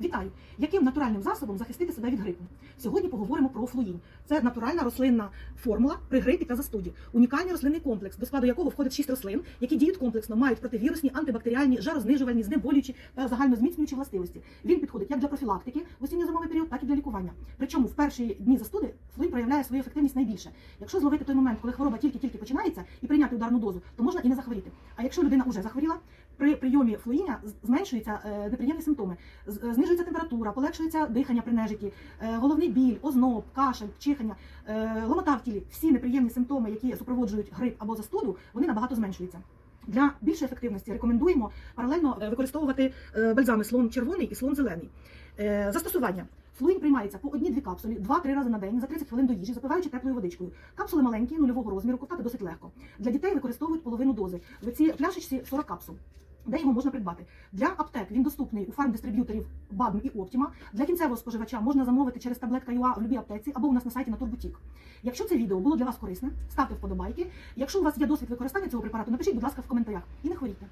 Вітаю! Яким натуральним засобом захистити себе від грипу? Сьогодні поговоримо про флуїн. Це натуральна рослинна формула при грипі та застуді. Унікальний рослинний комплекс, до складу якого входить шість рослин, які діють комплексно, мають противірусні, антибактеріальні, жарознижувальні, знеболюючі та загальнозміцнюючі властивості. Він підходить як для профілактики в осінньо-зимовий період, так і для лікування. Причому в перші дні застуди флуїн проявляє свою ефективність найбільше. Якщо зловити той момент, коли хвороба тільки-тільки починається, і прийняти ударну дозу, то можна і не захворіти. А якщо людина вже захворіла, при прийомі флуїня з- зменшуються е, неприємні симптоми. Е, Знижується температура, полегшується дихання при нежиті, е, головний біль, озноб, кашель, чихання, ломота в тілі. Всі неприємні симптоми, які супроводжують грип або застуду, вони набагато зменшуються. Для більшої ефективності рекомендуємо паралельно використовувати бальзами слон червоний і слон зелений. Застосування. Флуїн приймається по одній-дві капсулі, 2-3 рази на день за 30 хвилин до їжі, запиваючи теплою водичкою. Капсули маленькі, нульового розміру, ковтати досить легко. Для дітей використовують половину дози. В цій пляшечці 40 капсул. Де його можна придбати? Для аптек він доступний у фармдистриб'юторів Бадм і Оптіма. Для кінцевого споживача можна замовити через таблетка.ua в любій аптеці або у нас на сайті на Турбутік. Якщо це відео було для вас корисне, ставте вподобайки. Якщо у вас є досвід використання цього препарату, напишіть, будь ласка, в коментарях і не хворійте.